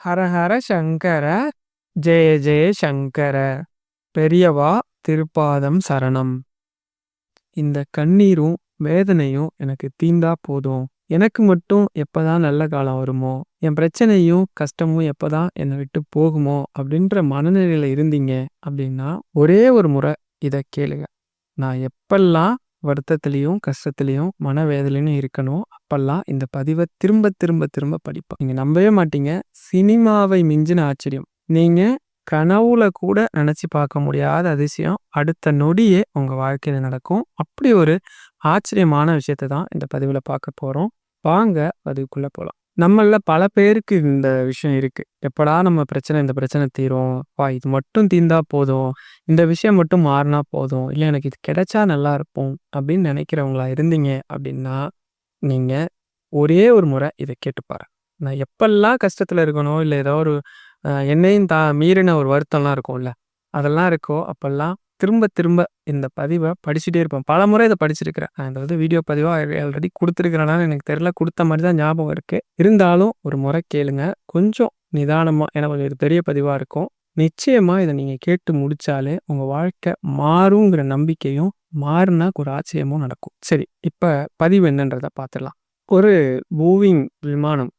ஹரஹர சங்கர ஜெய ஜெய சங்கர. பெரியவா திருப்பாதம் சரணம். இந்த கண்ணீரும் வேதனையும் எனக்கு தீந்தா போதும். எனக்கு மட்டும் எப்பதான் நல்ல காலம் வருமோ? என் பிரச்சனையும் கஷ்டமும் எப்பதான் என்னை விட்டு போகுமோ? அப்படின்ற மனநிலையில இருந்தீங்க அப்படின்னா ஒரே ஒரு முறை இதை கேளுங்க. நான் எப்பெல்லாம் வருத்தத்திலையும் கஷ்டத்துலையும் மனவேதலையும் இருக்கணும். அப்பெல்லாம் இந்த பதிவை திரும்ப திரும்ப திரும்ப படிப்போம். நீங்க நம்பவே மாட்டீங்க. சினிமாவை மிஞ்சின ஆச்சரியம். நீங்க கனவுல கூட நினைச்சு பார்க்க முடியாத அதிசயம். அடுத்த நொடியே உங்க வாழ்க்கையில நடக்கும். அப்படி ஒரு ஆச்சரியமான விஷயத்தை தான் இந்த பதிவுல பார்க்க போறோம். வாங்க அதுக்குள்ளே போகலாம் நம்மள பல பேருக்கு இந்த விஷயம் இருக்கு. எப்படா நம்ம பிரச்சனை இந்த பிரச்சனை தீரும். வா இது மட்டும் தீர்ந்தா போதும். இந்த விஷயம் மட்டும் மாறினா போதும். இல்லை எனக்கு இது கிடைச்சா நல்லா இருப்போம். அப்படின்னு நினைக்கிறவங்களா இருந்தீங்க அப்படின்னா நீங்க ஒரே ஒரு முறை இதை கேட்டுப்பாரு நான் எப்பெல்லாம் கஷ்டத்துல இருக்கணும் இல்லை ஏதோ ஒரு என்னையும் தா மீறின ஒரு வருத்தம்லாம் இருக்கும்ல அதெல்லாம் இருக்கோ அப்போல்லாம் திரும்ப திரும்ப இந்த பதிவை படிச்சுட்டே இருப்பேன். பல முறை இதை படிச்சிருக்கிறேன். நான் இந்த வந்து வீடியோ பதிவாக ஆல்ரெடி கொடுத்துருக்கிறனால எனக்கு தெரியல. கொடுத்த மாதிரி தான் ஞாபகம் இருக்குது இருந்தாலும் ஒரு முறை கேளுங்க. கொஞ்சம் நிதானமாக ஏன்னா கொஞ்சம் இது பெரிய பதிவாக இருக்கும். நிச்சயமாக இதை நீங்கள் கேட்டு முடித்தாலே உங்கள் வாழ்க்கை மாறுங்கிற நம்பிக்கையும் மாறினா ஒரு ஆச்சரியமும் நடக்கும். சரி இப்போ பதிவு என்னன்றதை பார்த்துடலாம். ஒரு மூவிங் விமானம்.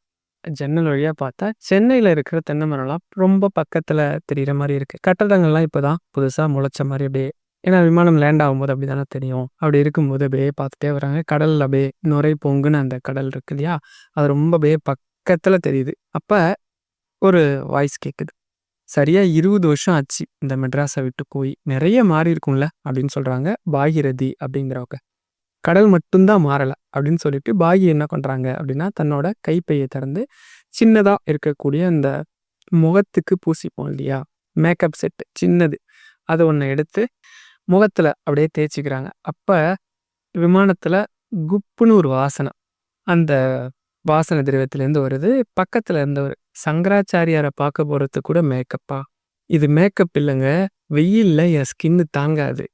ஜன்னல் வழியாக பார்த்தா, சென்னையில் இருக்கிற தென்னை மரம்லாம் ரொம்ப பக்கத்தில் தெரியிற மாதிரி இருக்குது கட்டடங்கள்லாம் இப்போ தான் புதுசாக முளைச்ச மாதிரி அப்படியே ஏன்னா விமானம் லேண்ட் ஆகும்போது அப்படி தானே தெரியும். அப்படி இருக்கும்போது அப்படியே பார்த்துட்டே வராங்க. கடலில் அப்படியே நுரை பொங்குன்னு அந்த கடல் இருக்கு இல்லையா? அது ரொம்ப அப்படியே பக்கத்தில் தெரியுது. அப்போ ஒரு வாய்ஸ் கேட்குது. சரியாக இருபது வருஷம் ஆச்சு இந்த மெட்ராஸை விட்டு போய். நிறைய மாறி இருக்கும்ல அப்படின்னு சொல்கிறாங்க பாகிரதி அப்படிங்கிறவங்க. கடல் மட்டும்தான் மாறலை அப்படின்னு சொல்லிட்டு பாகி என்ன பண்ணுறாங்க அப்படின்னா தன்னோட கைப்பையை திறந்து சின்னதாக இருக்கக்கூடிய அந்த முகத்துக்கு பூசிப்போம் இல்லையா? மேக்கப் செட்டு சின்னது. அதை ஒன்று எடுத்து முகத்தில் அப்படியே தேய்ச்சிக்கிறாங்க. அப்போ விமானத்தில் குப்புன்னு ஒரு வாசனை அந்த வாசனை திரவியத்துலேருந்து வருது. பக்கத்தில் இருந்தவர் சங்கராச்சாரியாரை பார்க்க போகிறது கூட மேக்கப்பா இது மேக்கப் இல்லைங்க. வெயிலில் என் ஸ்கின்னு தாங்காது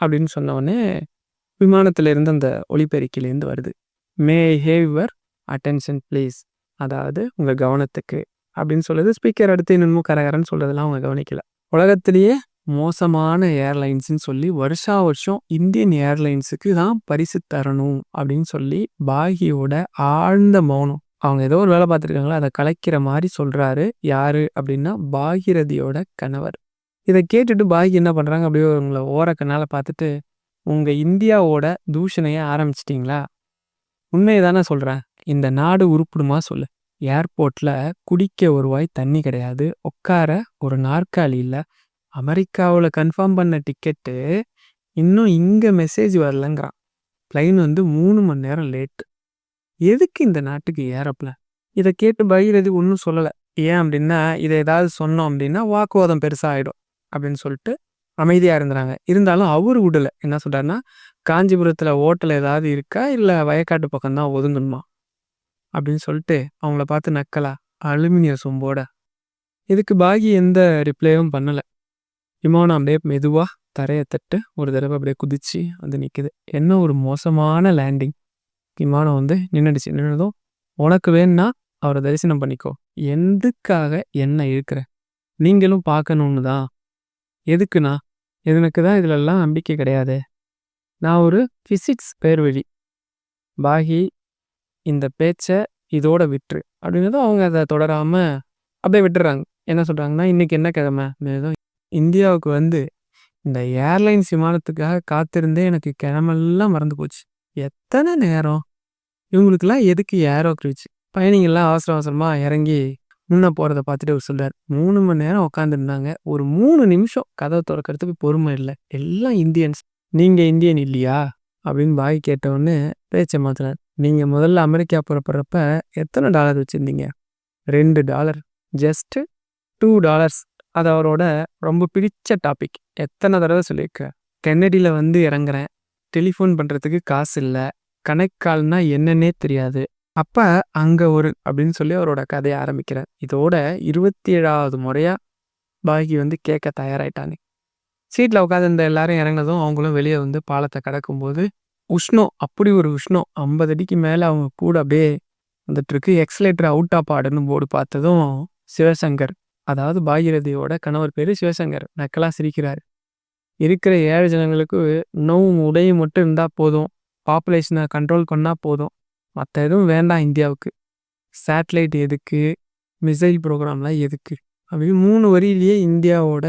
அப்படின்னு சொன்னோடனே விமானத்திலிருந்து அந்த ஒளிபெருக்கிலேருந்து வருது. May have your attention please அதாவது உங்கள் கவனத்துக்கு அப்படின்னு சொல்லுது. ஸ்பீக்கர் அடுத்து இன்னமும் கரகரன்னு சொல்கிறதுலாம் அவங்க கவனிக்கல. உலகத்திலேயே மோசமான ஏர்லைன்ஸ்னு சொல்லி வருஷா வருஷம் இந்தியன் ஏர்லைன்ஸுக்கு தான் பரிசு தரணும் அப்படின்னு சொல்லி பாகியோட ஆழ்ந்த மௌனம். அவங்க ஏதோ ஒரு வேலை பார்த்துருக்காங்களோ? அதை கலைக்கிற மாதிரி சொல்கிறாரு யாரு அப்படின்னா பாகிரதியோட கணவர். இதை கேட்டுட்டு பாகி என்ன பண்ணுறாங்க அப்படியே உங்களை ஓரக்கனால் பார்த்துட்டு உங்க இந்தியாவோட தூஷணைய ஆரம்பிச்சிட்டிங்களா? உண்மையை தானே சொல்கிறேன் இந்த நாடு உருப்பிடுமா சொல்லு. ஏர்போர்ட்டில் குடிக்க ஒரு வாய் தண்ணி கிடையாது. உட்கார ஒரு நாற்காலி இல்லை. அமெரிக்காவில் கன்ஃபார்ம் பண்ண டிக்கெட்டு இன்னும் இங்கே மெசேஜ் வரலங்கிறான். பிளைன் வந்து மூணு மணி நேரம் லேட்டு. எதுக்கு இந்த நாட்டுக்கு ஏறப்பில்? இதை கேட்டு பகிரதி ஒன்றும் சொல்லலை. ஏன் அப்படின்னா இதை ஏதாவது சொன்னோம் அப்படின்னா வாக்குவாதம் பெருசாகிடும் அப்படின்னு சொல்லிட்டு அமைதியாக இருந்தாங்க இருந்தாலும் அவர் விடலை. என்ன சொல்கிறாருன்னா காஞ்சிபுரத்தில் ஓட்டல் ஏதாவது இருக்கா? இல்லை வயக்காட்டு பக்கம் தான் ஒதுங்கணுமா? அப்படின்னு சொல்லிட்டு அவங்கள பார்த்து நக்கலா அலுமினிய சொம்போட. இதுக்கு பாகி எந்த ரிப்ளையும் பண்ணலை. விமானம் அப்படியே மெதுவாக தரையை தட்டு ஒரு தடவை அப்படியே குதிச்சு வந்து நிற்குது என்ன ஒரு மோசமான லேண்டிங் விமானம் வந்து நின்றுடுச்சு நின்றுதும் உனக்கு வேணும்னா அவரை தரிசனம் பண்ணிக்கோ. எதுக்காக என்ன இருக்கிற நீங்களும் பார்க்கணுன்னு தான் எதுக்குண்ணா? எனக்கு தான் இதிலெல்லாம் நம்பிக்கை கிடையாது? நான் ஒரு ஃபிசிக்ஸ் பேர்வழி. பாகி இந்த பேச்சை இதோட விட்டுரு அப்படின்னதும் அவங்க அதை தொடராமல் அப்படியே விட்டுறாங்க. என்ன சொல்கிறாங்கன்னா இன்றைக்கி என்ன கிழமை? மேலும் இந்தியாவுக்கு வந்து இந்த ஏர்லைன்ஸ் விமானத்துக்காக காத்திருந்தே எனக்கு கிழமெல்லாம் மறந்து போச்சு. எத்தனை நேரம்? இவங்களுக்கெல்லாம் எதுக்கு ஏரோ கிரிச்சு பயணிகள்லாம் அவசர அவசரமாக இறங்கி முன்ன போகிறத பார்த்துட்டு அவர் சொல்றார். மூணு மணி நேரம் உட்காந்துருந்தாங்க ஒரு மூணு நிமிஷம் கதவை திறக்கிறதுக்கு பொறுமை இல்லை. எல்லாம் இந்தியன்ஸ். நீங்கள் இந்தியன் இல்லையா? அப்படின்னு பாய் கேட்டவுடனே பேச்சை மாத்தினார் நீங்கள் முதல்ல அமெரிக்கா புறப்படுறப்ப எத்தனை டாலர் வச்சுருந்தீங்க? ரெண்டு டாலர். ஜஸ்ட்டு டூ டாலர்ஸ் அது அவரோட ரொம்ப பிடிச்ச டாபிக் எத்தனை தடவை சொல்லியிருக்க? கென்னடியில் வந்து இறங்குறேன். டெலிஃபோன் பண்ணுறதுக்கு காசு இல்லை. கணக்கால்னால் என்னன்னே தெரியாது. அப்ப அங்க ஒரு அப்படின்னு சொல்லி அவரோட கதையை ஆரம்பிக்கிறார். இதோட இருபத்தி ஏழாவது முறையா பாகி வந்து கேட்க தயாராயிட்டானே சீட்ல உட்காந்துருந்த எல்லாரும் இறங்கினதும் அவங்களும் வெளியே வந்து பாலத்தை கடக்கும்போது, உஷ்ணம் அப்படி ஒரு உஷ்ணம். ஐம்பது அடிக்கு மேல அவங்க கூட அப்படியே வந்துட்டுருக்கு. எக்ஸலேட்டர் அவுட் ஆஃப் ஆர்டர்ன்னு போர்டு பார்த்ததும், சிவசங்கர் அதாவது பாகிரதியோட கணவர் பேரு சிவசங்கர் நக்கலா சிரிக்கிறார் இருக்கிற ஏழை ஜனங்களுக்கு உணவும் உடையும் மட்டும் இருந்தா போதும் பாப்புலேஷனை கண்ட்ரோல் பண்ணா போதும் மற்ற எதுவும் வேண்டாம் இந்தியாவுக்கு. சேட்டலைட் எதுக்கு? மிசைல் ப்ரோக்ராம்லாம் எதுக்கு? அப்படின்னு மூணு வரியிலேயே இந்தியாவோட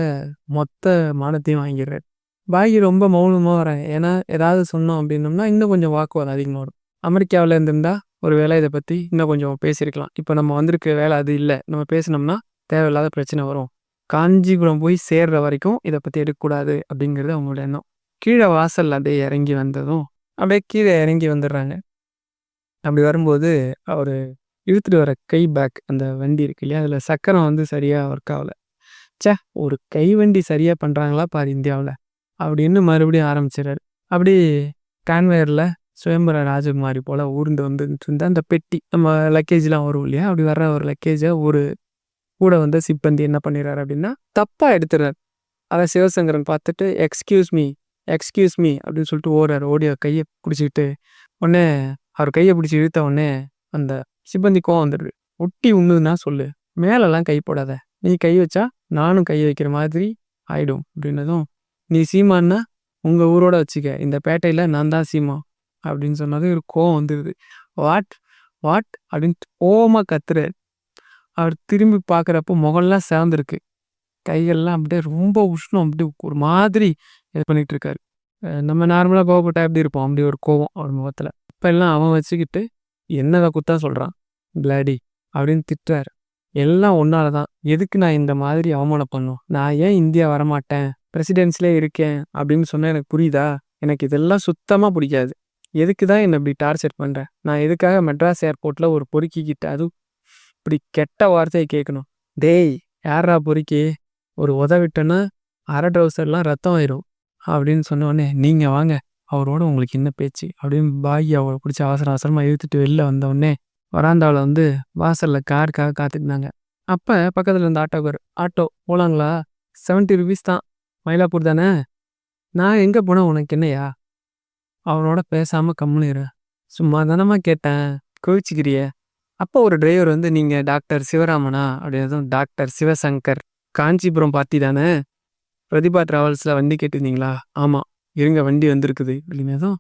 மொத்த மானத்தையும் வாங்கிடுறாரு. பாகி ரொம்ப மௌனமாக வரேன் ஏன்னா ஏதாவது சொன்னோம் அப்படின்னோம்னா இன்னும் கொஞ்சம் வாக்குவாதம் அதிகமாக வரும். அமெரிக்காவில் இருந்திருந்தா ஒரு வேலை இதை பற்றி இன்னும் கொஞ்சம் பேசியிருக்கலாம். இப்போ நம்ம வந்திருக்க வேலை அது இல்லை. நம்ம பேசினோம்னா தேவையில்லாத பிரச்சனை வரும். காஞ்சிபுரம் போய் சேர்ற வரைக்கும் இதை பற்றி எடுக்கக்கூடாது அப்படிங்கிறது அவங்களோட எண்ணம். கீழே வாசல் அப்படியே இறங்கி வந்ததும் அப்படியே கீழே இறங்கி வந்துடுறாங்க. அப்படி வரும்போது அவர் இழுத்துட்டு வர கை பேக் அந்த வண்டி இருக்கு இல்லையா? அதில் சக்கரம் வந்து சரியாக ஒர்க் ஆகலை. ச்சே ஒரு கை வண்டி சரியாக பண்ணுறாங்களா பாரு இந்தியாவில் அப்படின்னு மறுபடியும் ஆரம்பிச்சிடறாரு. அப்படி கான்வேயரில் சுயம்பர ராஜகுமாரி போல் ஊர்ந்து வந்துட்டு இருந்த அந்த பெட்டி நம்ம லக்கேஜ்லாம் வரும் இல்லையா? அப்படி வர்ற ஒரு லக்கேஜை ஒரு கூட வந்த சிப்பந்தி என்ன பண்ணிடுறாரு அப்படின்னா தப்பாக எடுத்துடுறாரு. அதை சிவசங்கரன் பார்த்துட்டு எக்ஸ்கியூஸ் மீ எக்ஸ்கியூஸ் மீ அப்படின்னு சொல்லிட்டு ஓடுறாரு. ஓடி கையை பிடிச்சிக்கிட்டு உடனே அவர் கையை பிடிச்சி இழுத்த உடனே அந்த சிப்பந்தி கோவம் வந்துடுது. ஒட்டி உண்ணுதுன்னா சொல்லு. மேலெல்லாம் கை போடாத. நீ கை வச்சா நானும் கை வைக்கிற மாதிரி ஆயிடும் அப்படின்னதும் நீ சீமான்னா உங்கள் ஊரோட வச்சுக்க. இந்த பேட்டையில் நான் தான் சீமா அப்படின்னு சொன்னது ஒரு கோவம் வந்துடுது. வாட்? வாட்? அப்படின்னு கோவமாக கத்துறாரு அவர் திரும்பி பார்க்குறப்போ முகம்லாம் சேர்ந்துருக்கு. கைகள்லாம் அப்படியே ரொம்ப உஷ்ணம். அப்படியே ஒரு மாதிரி இது பண்ணிகிட்டு இருக்காரு. நம்ம நார்மலாக கோவப்பட்டா எப்படி இருப்போம்? அப்படி ஒரு கோவம் அவர் முகத்தில். அப்பெல்லாம் அவன் வச்சுக்கிட்டு என்னதை குத்தா சொல்கிறான் பிளாடி அப்படின்னு திட்டுறாரு. எல்லாம் ஒன்றால தான். எதுக்கு நான் இந்த மாதிரி அவமானம் பண்ணும்? நான் ஏன் இந்தியா வரமாட்டேன்? பிரசிடென்ஸ்லே இருக்கேன் அப்படின்னு சொன்னால் எனக்கு புரியுதா? எனக்கு இதெல்லாம் சுத்தமாக பிடிக்காது. எதுக்கு தான் என்னை இப்படி டார்ச்சர் பண்ணுறேன் நான் எதுக்காக மெட்ராஸ் ஏர்போர்ட்டில் ஒரு பொறுக்கிக்கிட்ட அதுவும் இப்படி கெட்ட வார்த்தையை கேட்கணும் டேய் யாரா பொறுக்கி? ஒரு உதவிட்டேன்னா அரை ட்ரௌசர்லாம் ரத்தம் ஆயிரும் அப்படின்னு சொன்ன உடனே நீங்கள் வாங்க. அவரோட உங்களுக்கு என்ன பேச்சு? அப்படின்னு பாய் அவரை பிடிச்சி அவசர அவசரமாக இழுத்துட்டு வெளில வந்தவுடனே வராந்தாவில் வந்து வாசலில் காருக்காக காத்துக்கிட்டாங்க அப்போ பக்கத்தில் இருந்த ஆட்டோக்கார் ஆட்டோ போகலாங்களா செவன்ட்டி ருபீஸ் தான். மயிலாப்பூர் தானே? நான் எங்கே போனால் உனக்கு என்னையா அவனோட பேசாமல் கம்முனிரு சும்மா தானமாக கேட்டேன். கோவிச்சுக்கிறிய அப்போ ஒரு டிரைவர் வந்து நீங்கள் டாக்டர் சிவராமனா? அப்படின்னு டாக்டர் சிவசங்கர். காஞ்சிபுரம் பார்த்தி தானே? பிரதிபா ட்ராவல்ஸில் வண்டி கேட்டிருந்தீங்களா? ஆமாம் இருங்க வண்டி வந்திருக்குது. அப்படின்னதும்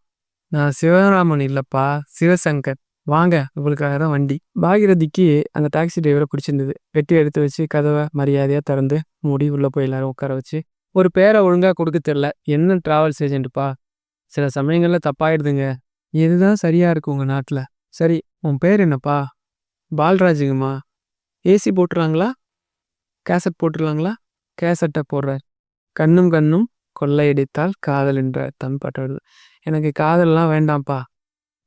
நான் சிவராமன் இல்லைப்பா சிவசங்கர். வாங்க உங்களுக்காக தான் வண்டி. பாகிரதிக்கு அந்த டாக்ஸி டிரைவரை பிடிச்சிருந்தது. வெட்டி எடுத்து வச்சு கதவை மரியாதையாக திறந்து மூடி உள்ளே போய் எல்லாரும் உட்கார வச்சு ஒரு பேரை ஒழுங்காக கொடுக்க தெரில என்ன ட்ராவல்ஸ் ஏஜென்ட்டுப்பா சில சமயங்களில் தப்பாயிடுதுங்க. இதுதான் சரியாக இருக்கு உங்கள் நாட்டில். சரி உன் பேர் என்னப்பா? பால்ராஜுங்கம்மா. ஏசி போட்டுருவாங்களா? கேசட் போட்டுருவாங்களா? கேசட்டை போடுறார். கண்ணும் கண்ணும் கொள்ளையடித்தால் காதல் என்ற தன் பாட்டு வருது. எனக்கு காதல்லாம் வேண்டாம்ப்பா.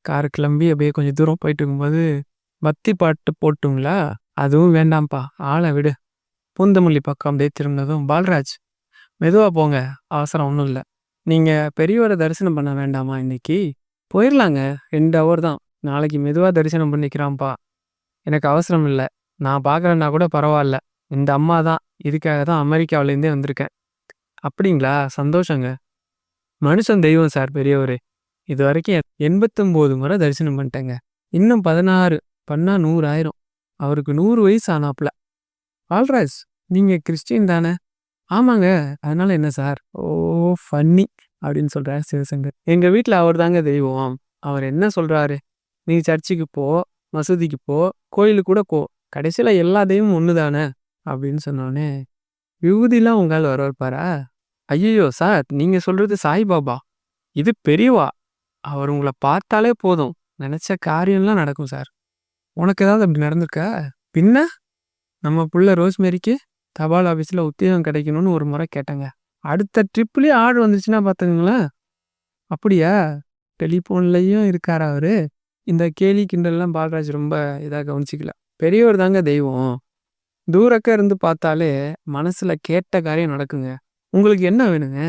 கார் கிளம்பி அப்படியே கொஞ்சம் தூரம் போயிட்டு இருக்கும்போது பக்தி பாட்டு போட்டுங்களா? அதுவும் வேண்டாம்ப்பா. ஆளை விடு. பூந்தமல்லி பக்கம் அப்படியே திரும்பினதும் பால்ராஜ் மெதுவாக போங்க. அவசரம் ஒன்றும் இல்லை. நீங்கள் பெரியவரை தரிசனம் பண்ண வேண்டாமா இன்னைக்கு? போயிடலாங்க ரெண்டு ஹவர் தான். நாளைக்கு மெதுவாக தரிசனம் பண்ணிக்கிறான்ப்பா. எனக்கு அவசரம் இல்லை. நான் பார்க்குறேன்னா கூட பரவாயில்ல. இந்த அம்மா தான். இதுக்காக தான் அமெரிக்காவிலேருந்தே வந்திருக்கேன். அப்படிங்களா? சந்தோஷங்க. மனுஷன் தெய்வம் சார் பெரியவர். இது வரைக்கும் எண்பத்தொம்போது முறை தரிசனம் பண்ணிட்டேங்க. இன்னும் பதினாறு பண்ணா நூறு ஆயிரும் அவருக்கு நூறு வயசு ஆனாப்ல ஆல்ராஜ் நீங்கள் கிறிஸ்டின் தானே? ஆமாங்க. அதனால என்ன சார்? ஓ ஃபன்னி அப்படின்னு சொல்கிறார் சிவசங்கர். எங்கள் வீட்டில் அவர் தாங்க தெய்வம். அவர் என்ன சொல்கிறாரு நீ சர்ச்சுக்கு போ மசூதிக்கு போ கோயிலுக்கு கூட போ. கடைசியில் எல்லா தெய்வமும் ஒன்று தானே அப்படின்னு சொன்னோடனே விபூதிலாம் உங்களால் வர வைப்பாரா? ஐயோ சார் நீங்க சொல்றது சாய்பாபா. இது பெரியவா. அவர் உங்களை பார்த்தாலே போதும். நினைச்ச காரியம்லாம் நடக்கும் சார். உனக்கு ஏதாவது அப்படி நடந்திருக்கா? பின்ன? நம்ம புள்ள ரோஸ்மேரிக்கு தபால் ஆஃபீஸில் உத்தியோகம் கிடைக்கணும்னு ஒரு முறை கேட்டாங்க. அடுத்த ட்ரிப்லேயே ஆர்டர் வந்துச்சுன்னா பார்த்துங்களேன் அப்படியா? டெலிஃபோன்லேயும் இருக்காரா அவரு? இந்த கேலி கிண்டல்லாம் பாலராஜ் ரொம்ப இதாக கவனிச்சிக்கல. பெரியவர் தாங்க தெய்வம். தூரக்க இருந்து பார்த்தாலே மனசுல கேட்ட காரியம் நடக்குங்க. உங்களுக்கு என்ன வேணுங்க?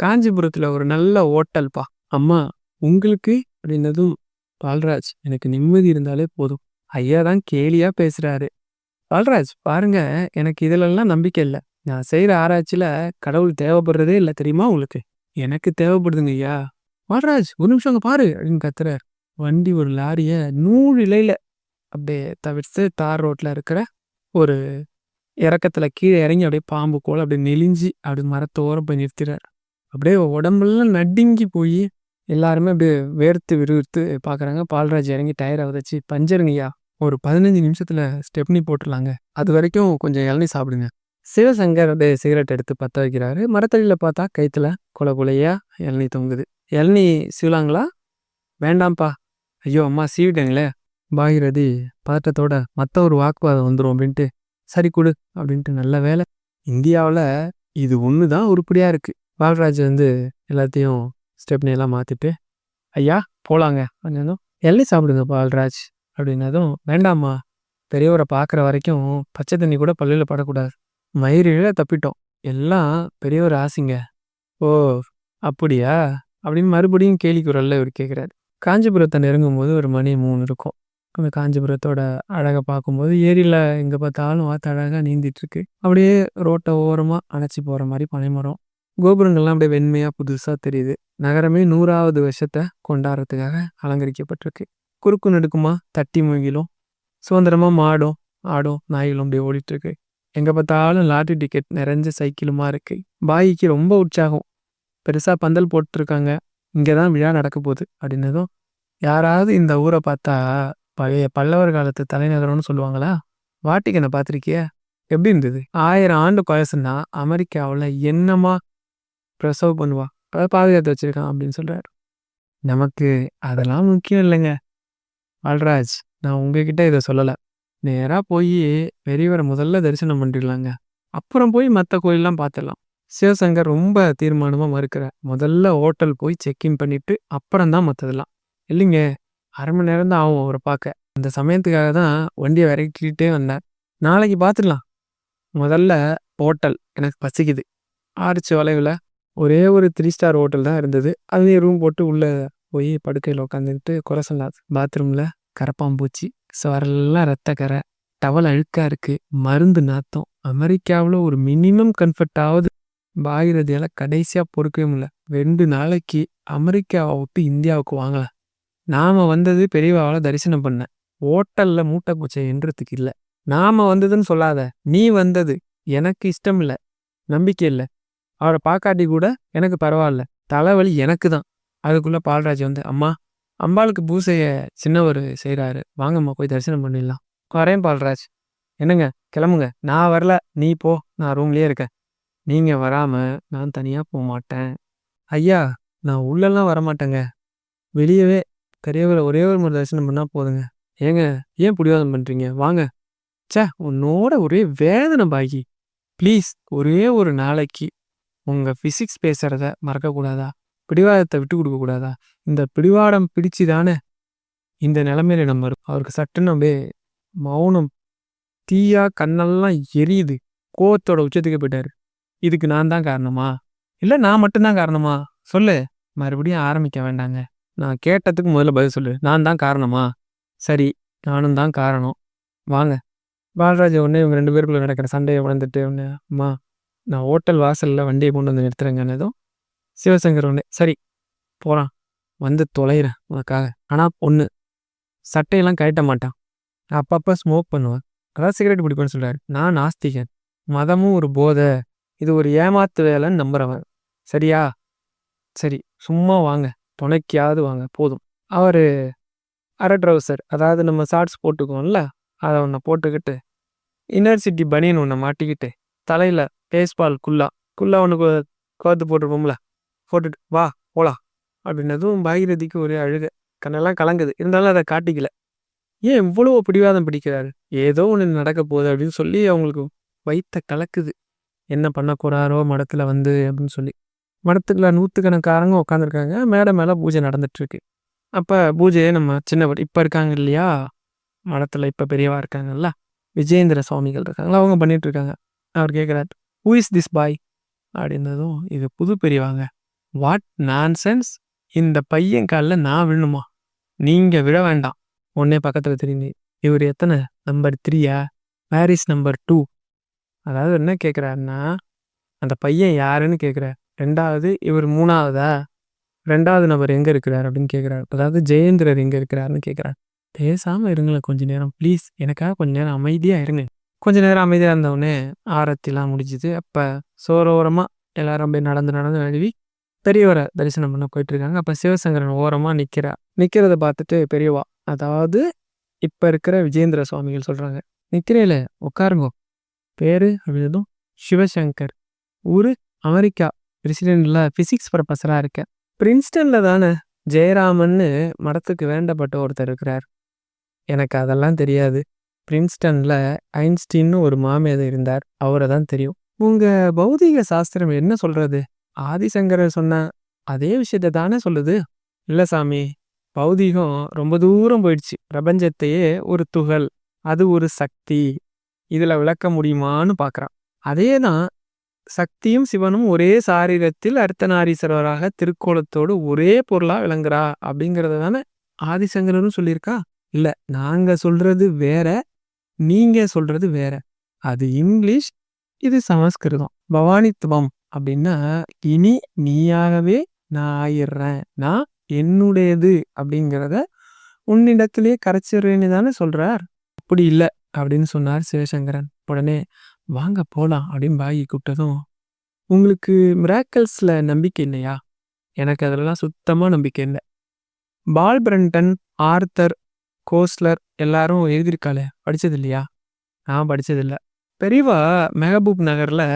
காஞ்சிபுரத்துல ஒரு நல்ல ஓட்டல்ப்பா அம்மா உங்களுக்கு அப்படின்னதும் பால்ராஜ் எனக்கு நிம்மதி இருந்தாலே போதும். ஐயா தான் கேலியா பேசுறாரு. பால்ராஜ் பாருங்க எனக்கு இதிலெல்லாம் நம்பிக்கை இல்லை. நான் செய்கிற ஆராய்ச்சியில கடவுள் தேவைப்படுறதே இல்லை தெரியுமா உங்களுக்கு? எனக்கு தேவைப்படுதுங்க ஐயா. பால்ராஜ் ஒரு நிமிஷம் அங்கே பாரு அப்படின்னு கத்துறாரு. வண்டி ஒரு லாரியை நூறு இலையில அப்படியே தவிர்த்து தார் ரோட்டில் இருக்கிற ஒரு இறக்கத்தில் கீழே இறங்கி அப்படியே பாம்பு கோல் அப்படியே நெளிஞ்சு அப்படி மரத்தோரம் போய் நிறுத்துறாரு அப்படியே உடம்புலாம் நடுங்கி போய் எல்லாருமே அப்படியே வேர்த்து விறுவிறுத்து பார்க்குறாங்க பால்ராஜ் இறங்கி டயரை உதச்சி பஞ்சருங்கய்யா ஒரு பதினஞ்சு நிமிஷத்தில் ஸ்டெப்னி போட்டுடலாங்க. அது வரைக்கும் கொஞ்சம் இளநீ சாப்பிடுங்க. சிவசங்கர் அப்படியே சிகரெட் எடுத்து பற்ற வைக்கிறாரு. மரத்தடியில் பார்த்தா கைத்தில் கொலை கொலையா இளநீ தொங்குது. இளநீ சீவலாங்களா? வேண்டாம்ப்பா. ஐயோ அம்மா சீவிட்டேங்களே. பாகிரதி பதட்டத்தோட மற்ற ஒரு வாக்குவாதம் வந்துடும் அப்படின்ட்டு சரி கொடு அப்படின்ட்டு நல்ல வேலை இந்தியாவில் இது ஒன்று தான் உருப்படியாக இருக்குது பால்ராஜ் வந்து எல்லாத்தையும் ஸ்டெப்னையெல்லாம் மாற்றிட்டு ஐயா போகலாங்க அப்படின்னதும் எள்ளி சாப்பிடுங்க பால்ராஜ் அப்படின்னதும் வேண்டாம்மா பெரியவரை பார்க்குற வரைக்கும் பச்சை தண்ணி கூட பள்ளியில் படக்கூடாது. மயிரில தப்பிட்டோம். எல்லாம் பெரியவர் ஆசைங்க. ஓ அப்படியா? அப்படின்னு மறுபடியும் கேலி இவர் கேட்குறாரு காஞ்சிபுரத்தை நெருங்கும் போது ஒரு மணி மூணு இருக்கும். அந்த காஞ்சிபுரத்தோட அழகை பார்க்கும்போது ஏரியில் எங்கே பார்த்தாலும் ஆற்று அழகாக நீந்திட்டுருக்கு. அப்படியே ரோட்டை ஓரமாக அணைச்சி போகிற மாதிரி பனைமரம். கோபுரங்கள்லாம் அப்படியே வெண்மையாக புதுசாக தெரியுது. நகரமே நூறாவது வருஷத்தை கொண்டாடுறதுக்காக அலங்கரிக்கப்பட்டிருக்கு. குறுக்கு நெடுக்குமா தட்டி மூங்கிலும் சுதந்திரமாக மாடும் ஆடும் நாய்களும் அப்படியே ஓடிட்டுருக்கு. எங்கே பார்த்தாலும் லாட்ரி டிக்கெட் நிறைஞ்ச சைக்கிளுமா இருக்குது பாய்க்கு ரொம்ப உற்சாகம். பெருசாக பந்தல் போட்டிருக்காங்க. இங்கே தான் விழா நடக்க போகுது அப்படின்னதும் யாராவது இந்த ஊரை பார்த்தா பழைய பல்லவர் காலத்து தலைநகரம்னு சொல்லுவாங்களா? வாட்டிக்கனை பார்த்துருக்கிய? எப்படி இருந்தது? ஆயிரம் ஆண்டு பழசுன்னா அமெரிக்காவில் என்னமா ப்ரெசர்வ் பண்ணுவா? அதை பாதுகாத்து வச்சிருக்கான் அப்படின்னு சொல்றாரு. நமக்கு அதெல்லாம் முக்கியம் இல்லைங்க. வல்ராஜ் நான் உங்ககிட்ட இதை சொல்லலை. நேராக போய் பெரியவரை முதல்ல தரிசனம் பண்ணிடலாங்க. அப்புறம் போய் மற்ற கோயிலெலாம் பார்த்துடலாம். சிவசங்கர் ரொம்ப தீர்மானமாக மறுக்கிற முதல்ல ஹோட்டல் போய் செக்இன் பண்ணிவிட்டு அப்புறம் தான் மற்றதெல்லாம் இல்லைங்க. அரை மணி நேரம் தான் ஆகும் அவரை பார்க்க. அந்த சமயத்துக்காக தான் வண்டியை விரட்டிக்கிட்டே வந்தேன் நாளைக்கு பார்த்துடலாம். முதல்ல ஹோட்டல் எனக்கு பசிக்குது. ஆரிச்சு வளைவில் ஒரே ஒரு த்ரீ ஸ்டார் ஹோட்டல் தான் இருந்தது. அதுலேயே ரூம் போட்டு உள்ளே போய் படுக்கையில் உட்காந்துக்கிட்டு குறை சொல்லாது பாத்ரூமில் கரப்பாம்பூச்சி சுவரெல்லாம் கரை டவல் அழுக்காக இருக்குது மருந்து நாத்தம். அமெரிக்காவில் ஒரு மினிமம் கம்ஃபர்ட் ஆகுது பாகிரதியால் கடைசியாக பொறுக்கவே முடியல. ரெண்டு நாளைக்கு அமெரிக்காவை விட்டு இந்தியாவுக்கு வாங்கலாம். நாம் வந்தது பெரியவாவில் தரிசனம் பண்ண. ஹோட்டலில் மூட்டை பூச்சை என்றதுக்கு இல்லை. நாம் வந்ததுன்னு சொல்லாத. நீ வந்தது. எனக்கு இஷ்டம் இல்லை. நம்பிக்கை இல்லை. அவரை பார்க்காட்டி கூட எனக்கு பரவாயில்ல. தலைவலி எனக்கு தான். அதுக்குள்ளே பால்ராஜ் வந்து அம்மா அம்பாளுக்கு பூசையை சின்னவர் செய்கிறாரு வாங்கம்மா போய் தரிசனம் பண்ணிடலாம். வரேன் பால்ராஜ். என்னங்க? கிளம்புங்க. நான் வரல. நீ போ. நான் ரூம்லேயே இருக்கேன். நீங்கள் வராமல் நான் தனியாக போக மாட்டேன் ஐயா நான் உள்ளெல்லாம் வரமாட்டேங்க. வெளியவே பெரியவரை ஒரே ஒரு முறை தரிசனம் பண்ணால் போதுங்க. ஏங்க ஏன் பிடிவாதம் பண்ணுறீங்க வாங்க. சே உன்னோட ஒரே வேதனை பாக்கி. ப்ளீஸ் ஒரே ஒரு நாளைக்கு உங்கள் ஃபிசிக்ஸ் பேசுகிறத மறக்கக்கூடாதா? பிடிவாதத்தை விட்டு கொடுக்கக்கூடாதா இந்த பிடிவாடம் பிடிச்சு தானே இந்த நிலைமையில நம்ம அவருக்கு சட்டுன்னு அப்படியே மௌனம். தீயா கண்ணெல்லாம் எரியுது. கோவத்தோட உச்சத்துக்கு போயிட்டாரு. இதுக்கு நான் தான் காரணமா? இல்லை நான் மட்டும்தான் காரணமா? சொல்லு. மறுபடியும் ஆரம்பிக்க வேண்டாங்க. நான் கேட்டதுக்கு முதல்ல பதில் சொல்லு. நான் தான் காரணமா? சரி நானும் தான் காரணம். வாங்க. பாலராஜ் ஒன்று இவங்க ரெண்டு பேருக்குள்ள நடக்கிற சண்டையை உணர்ந்துட்டு ஒன்று அம்மா நான் ஹோட்டல் வாசலில் வண்டியை கொண்டு வந்து நிறுத்துறேங்கன்னதும் சிவசங்கர் ஒன்று சரி போகிறான் வந்து தொலைகிறேன் உனக்காக. ஆனால் ஒன்று சட்டையெல்லாம் கழட்ட மாட்டான். அப்பப்போ ஸ்மோக் பண்ணுவேன். அதான் சிகரெட் பிடிப்பேன்னு சொல்கிறார் நான் நாஸ்திகன். மதமும் ஒரு போதை. இது ஒரு ஏமாத்து வேலைன்னு நம்புறவன். சரியா? சரி சும்மா வாங்க. துணைக்கியாவது வாங்க போதும். அவர் அரை ட்ரௌசர் அதாவது நம்ம ஷார்ட்ஸ் போட்டுக்குவோம்ல அதை ஒன்று போட்டுக்கிட்டு இன்னர் சிட்டி பனியன் ஒன்று மாட்டிக்கிட்டு தலையில் பேஸ்பால் குல்லா குல்லா ஒன்று கோத்து போட்டுருப்போம்ல போட்டுட்டு வா போலாம். அப்படின்னதும் பாகிரதிக்கு ஒரே அழுக. கண்ணெல்லாம் கலங்குது. இருந்தாலும் அதை காட்டிக்கல. ஏன் இவ்வளோ பிடிவாதம் பிடிக்கிறாரு? ஏதோ ஒன்று நடக்க போகுது அப்படின்னு சொல்லி அவங்களுக்கு வைத்த கலக்குது. என்ன பண்ணக்கூடாரோ மடத்தில் வந்து அப்படின்னு சொல்லி. மடத்துக்குள்ள நூற்றுக்கணக்காரங்க உட்காந்துருக்காங்க மேடை மேலே பூஜை நடந்துட்டுருக்கு அப்போ பூஜையை நம்ம சின்ன இப்போ இருக்காங்க இல்லையா? மடத்தில் இப்போ பெரியவா இருக்காங்கல்ல? விஜயேந்திர சுவாமிகள் இருக்காங்களா? அவங்க பண்ணிட்டு இருக்காங்க அவர் கேட்குறார் ஹூ இஸ் திஸ் பாய் அப்படின்னதும் இது புது பெரியவாங்க. வாட் நான்சென்ஸ் இந்த பையன் காலில் நான் விழணுமா? நீங்கள் விழ வேண்டாம். உடனே பக்கத்தில் திரும்பி இவர் எத்தனை? நம்பர் த்ரீயா மேரிஸ் நம்பர் டூ அதாவது என்ன கேட்குறாருன்னா அந்த பையன் யாருன்னு கேட்குறாரு ரெண்டாவது இவர் மூணாவதா ரெண்டாவது நபர் எங்கே இருக்கிறார் அப்படின்னு கேட்குறாரு அதாவது ஜெயேந்திரர் எங்கே இருக்கிறாருன்னு கேட்குறாரு பேசாமல் இருங்களேன் கொஞ்ச நேரம் ப்ளீஸ் எனக்காக கொஞ்ச நேரம் அமைதியாக இருங்க கொஞ்ச நேரம் அமைதியாக இருந்தவுடனே ஆரத்திலாம் முடிஞ்சுது. அப்போ சோரோரமாக எல்லாரும் அப்படியே நடந்து நடந்து நழுவி பெரியவரை தரிசனம் பண்ண போயிட்டுருக்காங்க அப்போ சிவசங்கரன் ஓரமாக நிற்கிறா நிற்கிறத பார்த்துட்டு பெரியவா அதாவது இப்போ இருக்கிற விஜேந்திர சுவாமிகள் சொல்கிறாங்க நிக்கிறேல உட்காருங்கோ. பேர் அப்படின்னதும் சிவசங்கர். ஊர் அமெரிக்கா. பிரசிடென்ட்ல பிசிக்ஸ் ப்ரொஃபஸராக இருக்கேன். பிரின்ஸ்டன்ல தானே ஜெயராமன்னு மடத்துக்கு வேண்டப்பட்ட ஒருத்தர் இருக்கிறார். எனக்கு அதெல்லாம் தெரியாது. பிரின்ஸ்டன்ல ஐன்ஸ்டீன்னு ஒரு மாமேதை இருந்தார். அவரை தான் தெரியும். உங்க பௌதிக சாஸ்திரம் என்ன சொல்றது? ஆதிசங்கரர் சொன்ன அதே விஷயத்த தானே சொல்லுது. இல்லை சாமி. பௌதிகம் ரொம்ப தூரம் போயிடுச்சு. பிரபஞ்சத்தையே ஒரு துகள். அது ஒரு சக்தி. இதில் விளக்க முடியுமான்னு பார்க்கறான். அதேதான் சக்தியும் சிவனும் ஒரே சாரீரத்தில் அர்த்தநாரீஸ்வரராக திருக்கோலத்தோடு ஒரே பொருளா விளங்குறா அப்படிங்கிறத தானே ஆதிசங்கரரும் சொல்லியிருக்கா. இல்லை நாங்கள் சொல்றது வேற. நீங்க சொல்றது வேற. அது இங்கிலீஷ். இது சமஸ்கிருதம். பவானித்துவம் அப்படின்னா இனி நீயாகவே நான் ஆயிடுறேன். நான் என்னுடையது அப்படிங்கிறத உன்னிடத்திலேயே கரைச்சிடுறேன்னு தானே சொல்றார். அப்படி இல்லை அப்படின்னு சொன்னார் சிவசங்கரன். உடனே வாங்க போலாம் அப்படின்னு பாகி கூப்பிட்டதும் உங்களுக்கு மிராக்கல்ஸில் நம்பிக்கை இல்லையா? எனக்கு அதுலலாம் சுத்தமாக நம்பிக்கை இல்லை பால் பிரண்டன், ஆர்தர், கோஸ்லர் எல்லாரும் எழுதியிருக்காளே படித்தது இல்லையா? நான் படிச்சதில்ல. பெரியவா மெஹபூப் நகரில்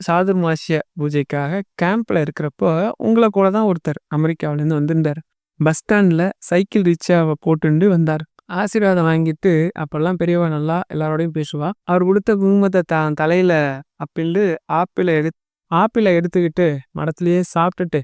சாதுர்மாசிய பூஜைக்காக கேம்பில் இருக்கிறப்போ உங்களை கூட தான் ஒருத்தர் அமெரிக்காவிலேருந்து வந்திருந்தார். பஸ் ஸ்டாண்டில் சைக்கிள் ரிக்ஷாவை போட்டுண்டு வந்தார். ஆசீர்வாதம் வாங்கிட்டு அப்பெல்லாம் பெரியவா நல்லா எல்லாரோடையும் பேசுவா. அவர் கொடுத்த குங்குமத்தை தான் தலையில அப்பிண்டு ஆப்பிள எடு ஆப்பிள எடுத்துக்கிட்டு மடத்திலேயே சாப்பிட்டுட்டு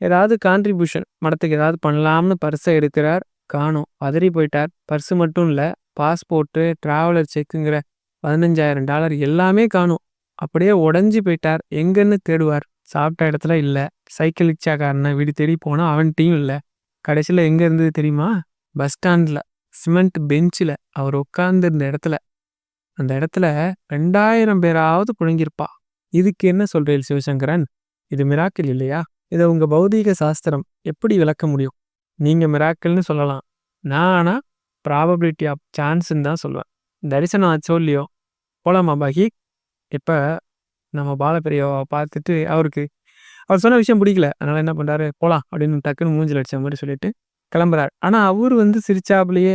ஏதாவது கான்ட்ரிபியூஷன் மடத்துக்கு ஏதாவது பண்ணலாம்னு பர்ஸை எடுக்கிறார். காணும் பதறி போயிட்டார். பர்ஸ் மட்டும் இல்லை பாஸ்போர்ட்டு டிராவலர் செக்குங்கிற பதினஞ்சாயிரம் டாலர் எல்லாமே காணும் அப்படியே உடஞ்சி போயிட்டார். எங்கன்னு தேடுவார். சாப்பிட்ட இடத்துல இல்லை சைக்கிள் ரிக்ஷாக்காரனை வீடு தேடி போனால் அவன்கிட்டையும் இல்லை கடைசியில் எங்கே இருந்தது தெரியுமா? பஸ் ஸ்டாண்டில் சிமெண்ட் பெஞ்சில் அவர் உட்கார்ந்திருந்த இடத்துல. அந்த இடத்துல ரெண்டாயிரம் பேராவது புழங்கியிருப்பா இதுக்கு என்ன சொல்கிறீர் சிவசங்கரன்? இது மிராக்கிள் இல்லையா? இதை உங்கள் பௌதீக சாஸ்திரம் எப்படி விளக்க முடியும்? நீங்கள் மிராக்கிள்னு சொல்லலாம். நான் ஆனால் ப்ராபபிலிட்டி ஆஃப் சான்ஸ்ன்னு தான் சொல்லுவேன். தரிசனம் ஆச்சோ இல்லையோ போலாமா பாகி? இப்போ நம்ம பாலப்பிரியாவை பார்த்துட்டு அவருக்கு அவர் சொன்ன விஷயம் பிடிக்கல. அதனால் என்ன பண்ணுறாரு போகலாம் அப்படின்னு டக்குன்னு மூஞ்சில் அடித்த மாதிரி சொல்லிட்டு கிளம்புறாரு. ஆனால் அவர் வந்து சிரிச்சாப்புலயே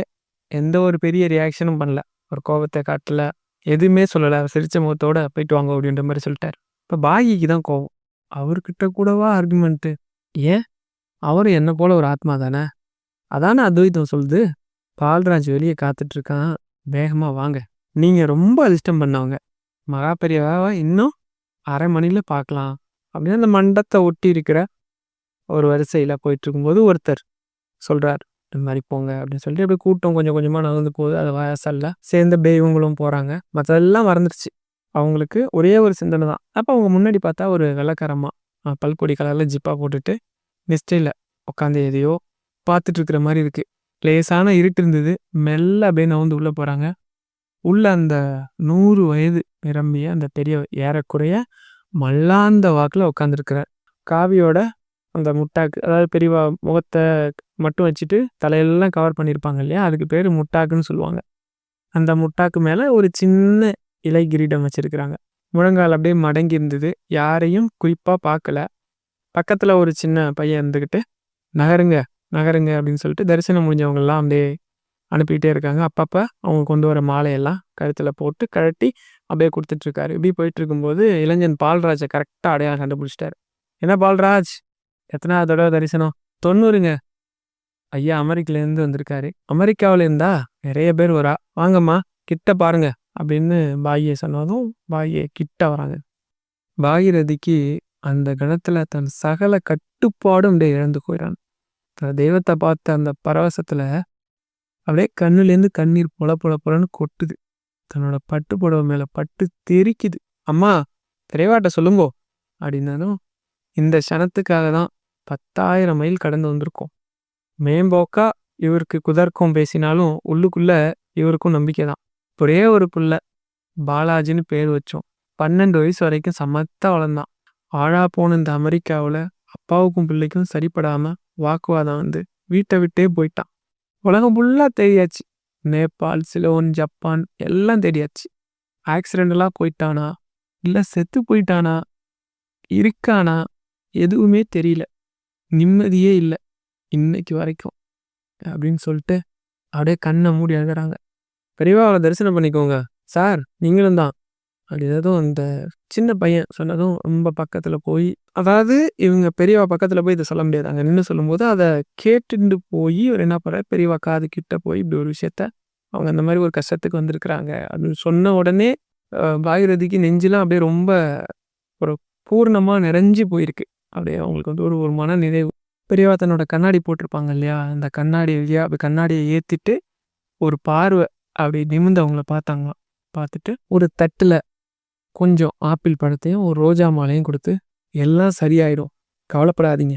எந்த ஒரு பெரிய ரியாக்ஷனும் பண்ணல. ஒரு கோபத்தை காட்டல. எதுவுமே சொல்லலை சிரிச்ச முகத்தோட போயிட்டு வாங்க அப்படின்ற மாதிரி சொல்லிட்டார் இப்போ பாகிக்கு தான் கோவம். அவர்கிட்ட கூடவா ஆர்குமெண்ட்டு? ஏன்? அவரும் என்ன போல ஒரு ஆத்மா தானே. அதானே அத்வைத்தம் சொல்லுது. பால்ராஜ் வெளியே காத்துட்ருக்கான் இருக்கான். வாங்க. நீங்கள் ரொம்ப அதிர்ஷ்டம் பண்ணவங்க. மகா பெரியவாவை இன்னும் அரை மணியில் பார்க்கலாம். அப்படின்னு அந்த மண்டத்தை ஒட்டி இருக்கிற ஒரு வரிசையில் போயிட்டு இருக்கும்போது ஒருத்தர் சொல்கிறார் இந்த மாதிரி போங்க அப்படின்னு சொல்லிட்டு அப்படியே கூட்டம் கொஞ்சம் கொஞ்சமாக நடந்து போகுது. அது வாசல்ல சேர்ந்து அப்படியே இவங்களும் போகிறாங்க மற்றதெல்லாம் மறந்துடுச்சு அவங்களுக்கு ஒரே ஒரு சிந்தனை தான். அப்போ அவங்க முன்னாடி பார்த்தா ஒரு வெள்ளைக்காரம்மா பல்கொடி பல்பொடி ஜிப்பாக போட்டுட்டு நிஷ்டையில உட்காந்து எதையோ பார்த்துட்டு இருக்கிற மாதிரி இருக்குது லேசான இருட்டு இருந்தது. மெல்ல அப்படியே நவுந்து உள்ளே போகிறாங்க உள்ள அந்த நூறு வயது நிரம்பிய அந்த பெரிய ஏறக்குறைய மல்லாந்த வாக்கில் உட்காந்துருக்கிறார். காவியோட அந்த முட்டாக்கு அதாவது பெரியவா முகத்தை மட்டும் வச்சுட்டு தலையெல்லாம் கவர் பண்ணியிருப்பாங்க இல்லையா? அதுக்கு பேர் முட்டாக்குன்னு சொல்லுவாங்க. அந்த முட்டாக்கு மேலே ஒரு சின்ன இலை கிரீடம் வச்சுருக்குறாங்க முழங்கால் அப்படியே மடங்கி இருந்தது. யாரையும் குறிப்பாக பார்க்கல. பக்கத்தில் ஒரு சின்ன பையன் இருந்துக்கிட்டு நகருங்க, நகருங்க அப்படின்னு சொல்லிட்டு தரிசனம் முடிஞ்சவங்கெல்லாம் அப்படியே அனுப்பிக்கிட்டே இருக்காங்க. அப்பப்போ அவங்க கொண்டு வர மாலையெல்லாம் கருத்தில் போட்டு கழட்டி அப்படியே கொடுத்துட்ருக்காரு இப்படி போயிட்டு இருக்கும்போது இளைஞன் பால்ராஜை கரெக்டாக அடையாளம் கண்டுபிடிச்சிட்டாரு. என்ன பால்ராஜ்? எத்தனாவது தடவை தரிசனம்? 90ங்க. ஐயா அமெரிக்கிலேருந்து வந்திருக்காரு. அமெரிக்காவுல இருந்தா நிறைய பேர் வரா. வாங்கம்மா கிட்ட பாருங்க அப்படின்னு பாகிய சொன்னதும் பாயை கிட்ட வராங்க. பாகிரதிக்கு அந்த கணத்தில் தன் சகல கட்டுப்பாடும் அப்படியே இழந்து போயிறான். தன் தெய்வத்தை பார்த்த அந்த பரவசத்துல அப்படியே கண்ணுலேருந்து கண்ணீர் புல புல புலன்னு கொட்டுது. தன்னோட பட்டு புடவை மேல பட்டு தெறிக்குது. அம்மா பெரியவாட்ட சொல்லுங்கோ அப்படின்னாலும் இந்த க்ஷணத்துக்காக தான் பத்தாயிரம் மைல் கடந்து வந்திருக்கோம். மேம்போக்கா இவருக்கு குதர்க்கம் பேசினாலும் உள்ளுக்குள்ள இவருக்கும் நம்பிக்கை தான். ஒரே ஒரு புள்ள பாலாஜின்னு பேர் வச்சோம். பன்னெண்டு வயசு வரைக்கும் சமத்தா வளர்ந்தான். ஆழா போன இந்த அமெரிக்காவில் அப்பாவுக்கும் பிள்ளைக்கும் சரிப்படாமல் வாக்குவாதம் வந்து வீட்டை விட்டே போயிட்டான். உலகம் ஃபுல்லாக தேடியாச்சு. நேபாள், சிலோன், ஜப்பான் எல்லாம் தேடியாச்சு. ஆக்சிடெண்டலாக போயிட்டானா இல்லை செத்து போயிட்டானா இருக்கானா எதுவுமே தெரியல. நிம்மதியே இல்லை. இன்னைக்கு வரைக்கும். அப்படின்னு சொல்லிட்டு அப்படியே கண்ணை மூடி அழுகிறாங்க. பெரியவாவை தரிசனம் பண்ணிக்கோங்க. சார் நீங்களும் தான். அப்படி ஏதோ அந்த சின்ன பையன் சொன்னதும் ரொம்ப பக்கத்தில் போய் அதாவது இவங்க பெரியவா பக்கத்தில் போய் இதை சொல்ல முடியாது. அங்கே நின்று சொல்லும்போது அதை கேட்டுட்டு போய் ஒரு என்ன பண்ணுற பெரியவா காது கிட்ட போய் இப்படி ஒரு விஷயத்த அவங்க அந்த மாதிரி ஒரு கஷ்டத்துக்கு வந்திருக்கிறாங்க அப்படின்னு சொன்ன உடனே பாகிரதிக்கு நெஞ்சிலாம் அப்படியே ரொம்ப ஒரு பூர்ணமாக நிறைஞ்சு போயிருக்கு. அப்படியே அவங்களுக்கு வந்து ஒரு ஒரு மன நிறைவு. பெரியவா தன்னோட கண்ணாடி போட்டிருப்பாங்க இல்லையா? அந்த கண்ணாடி வழியா அப்படி கண்ணாடியை ஏற்றிட்டு ஒரு பார்வை அப்படி நிமிந்து அவங்கள பார்த்தாங்களாம் பார்த்துட்டு ஒரு தட்டில் கொஞ்சம் ஆப்பிள் பழத்தையும் ஒரு ரோஜா மாலையும் கொடுத்து எல்லாம் சரியாயிடும். கவலைப்படாதீங்க.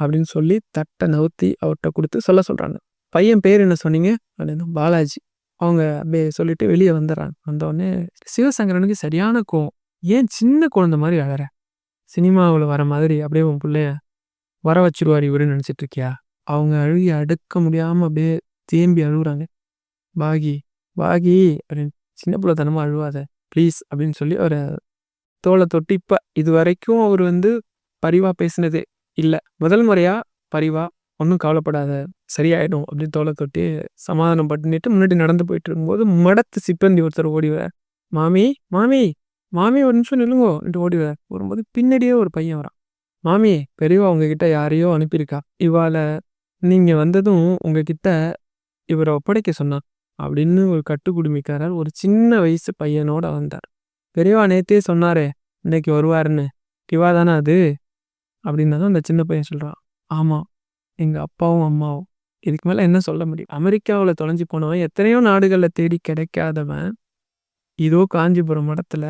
அப்படின்னு சொல்லி தட்டை நவுத்தி அவர்கிட்ட கொடுத்து சொல்ல சொல்கிறாங்க பையன் பேர் என்ன சொன்னீங்க? அப்படின்னு பாலாஜி. அவங்க அப்படியே சொல்லிட்டு வெளியே வந்துடுறாங்க. வந்தோடனே சிவசங்கரனுக்கு சரியான கோவம். ஏன் சின்ன குழந்தை மாதிரி அழற சினிமாவில் வர மாதிரி அப்படியே உன் பிள்ளைய வர வச்சிருவார் இவருன்னு நினச்சிட்டு இருக்கியா? அவங்க அழுகி அடுக்க முடியாமல் அப்படியே தேம்பி அழுகுறாங்க பாகி பாகி அப்படின்னு சின்ன பிள்ளைத்தனமாக அழுவாத ப்ளீஸ் அப்படின்னு சொல்லி அவரை தோலை தொட்டு இப்போ இது வரைக்கும் அவர் வந்து பரிவாக பேசினதே இல்லை. முதல் முறையாக பரிவாக ஒன்றும் கவலைப்படாத சரியாயிடும் அப்படின்னு தோலை தொட்டி சமாதானம் பண்ணிட்டு முன்னாடி நடந்து போயிட்டு இருக்கும்போது மடத்து சிப்பந்தி ஒருத்தர் ஓடிவார் மாமி மாமி மாமி ஒரு நிமிஷம் நில்லுங்கோ என்று ஓடி வரும்போது பின்னாடியே ஒரு பையன் வரான். மாமி பெரியவா உங்ககிட்ட யாரையோ அனுப்பியிருக்கா. இவால நீங்கள் வந்ததும் உங்ககிட்ட இவரை ஒப்படைக்க சொன்னான் அப்படின்னு ஒரு கட்டுக்குடுமிக்காரர் ஒரு சின்ன வயசு பையனோட வந்தார். பெரியவா நேத்தே சொன்னாரே இன்னைக்கு வருவாருன்னு. இவா தானே அது? அப்படின்னதும் அந்த சின்ன பையன் சொல்கிறான் ஆமாம் எங்கள் அப்பாவும் அம்மாவும். இதுக்கு மேலே என்ன சொல்ல முடியும்? அமெரிக்காவில் தொலைஞ்சு போனவன் எத்தனையோ நாடுகளில் தேடி கிடைக்காதவன். இதோ காஞ்சிபுரம் மடத்தில்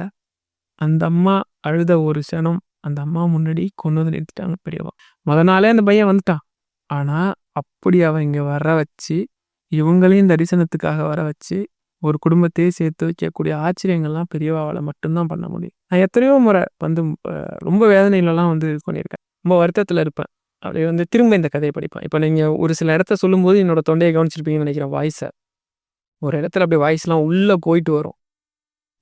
அந்த அம்மா அழுத ஒரு சனம் அந்த அம்மா முன்னாடி கொண்டு வந்து நிறுத்திட்டாங்க பெரியவா. முத நாளே அந்த பையன் வந்துட்டான் ஆனால் அப்படி அவன் இங்கே வர வச்சு இவங்களையும் தரிசனத்துக்காக வர வச்சு ஒரு குடும்பத்தையே சேர்த்து வைக்கக்கூடிய ஆச்சரியங்கள்லாம் பெரியவாவால் மட்டும்தான் பண்ண முடியும். நான் எத்தனையோ முறை வந்து ரொம்ப வேதனையிலலாம் வந்து இது பண்ணியிருக்கேன். ரொம்ப வருத்தத்தில் இருப்பேன். அப்படியே வந்து திரும்ப இந்த கதையை படிப்பேன். இப்போ நீங்கள் ஒரு சில இடத்த சொல்லும்போது என்னோட தொண்டையை கவனிச்சிருப்பீங்கன்னு நினைக்கிறேன் வாய்ஸை. ஒரு இடத்துல அப்படியே வாய்ஸ்லாம் உள்ளே போயிட்டு வரும்.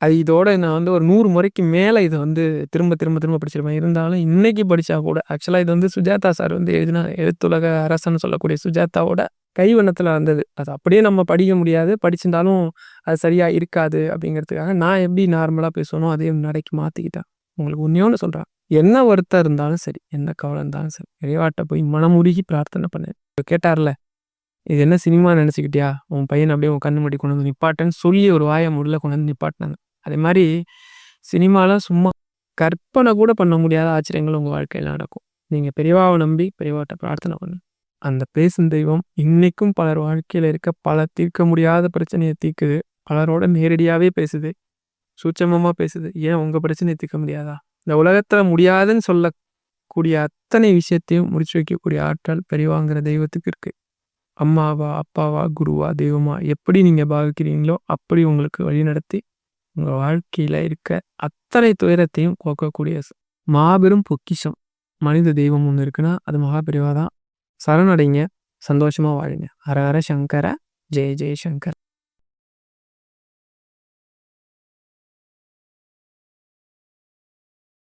அது இதோட நான் வந்து ஒரு நூறு முறைக்கு மேலே இதை வந்து திரும்ப திரும்ப திரும்ப படிச்சிருப்பேன். இருந்தாலும் இன்னைக்கு படித்தா கூட ஆக்சுவலாக இது வந்து சுஜாதா சார் வந்து எழுதினா எழுத்துலக அரசன்னு சொல்லக்கூடிய சுஜாதாவோட கைவண்ணத்தில் வந்தது. அது அப்படியே நம்ம படிக்க முடியாது. படிச்சிருந்தாலும் அது சரியாக இருக்காது அப்படிங்கிறதுக்காக நான் எப்படி நார்மலாக பேசணும் அதே நடைக்கு மாற்றிக்கிட்டேன் உங்களுக்கு ஒன்றே சொல்கிறேன் என்ன வருத்தம் இருந்தாலும் சரி என்ன கவலை இருந்தாலும் சரி இறைவாட்டை போய் மனமுருகி பிரார்த்தனை பண்ணேன் கேட்டார்ல இது என்ன சினிமா நினச்சிக்கிட்டியா? உன் பையன் அப்படியே உன் கண்ணு முடி கொண்டு வந்து நிப்பாட்டேன்னு சொல்லி ஒரு வாயை முடியல கொண்டு வந்து நிப்பாட்டினாங்க. அதே மாதிரி சினிமாலாம் சும்மா கற்பனை கூட பண்ண முடியாத ஆச்சரியங்கள் உங்கள் வாழ்க்கையில் நடக்கும். நீங்கள் பெரியவாவை நம்பி பெரியவாட்ட பிரார்த்தனை பண்ணு. அந்த பேசும் தெய்வம் இன்னைக்கும் பலர் வாழ்க்கையில் இருக்க பல தீர்க்க முடியாத பிரச்சனையை தீர்க்குது. பலரோட நேரடியாகவே பேசுது. சூட்சமமாக பேசுது. ஏன் உங்கள் பிரச்சனையை தீர்க்க முடியாதா? இந்த உலகத்தில் முடியாதுன்னு சொல்லக்கூடிய அத்தனை விஷயத்தையும் முடிச்சு வைக்கக்கூடிய ஆற்றல் பெரியவாங்கிற தெய்வத்துக்கு இருக்குது அம்மாவா அப்பாவா குருவா தெய்வமா எப்படி நீங்கள் பாவிக்கிறீங்களோ அப்படி உங்களுக்கு வழி நடத்தி உங்கள் வாழ்க்கையில் இருக்க அத்தனை துயரத்தையும் போக்கக்கூடிய மாபெரும் பொக்கிஷம். மனித தெய்வம் ஒன்று இருக்குன்னா அது மகாபிரிவா தான். சரணடைங்க. சந்தோஷமாக வாழுங்க. ஹர ஹர சங்கர. ஜெய ஜெய சங்கர்.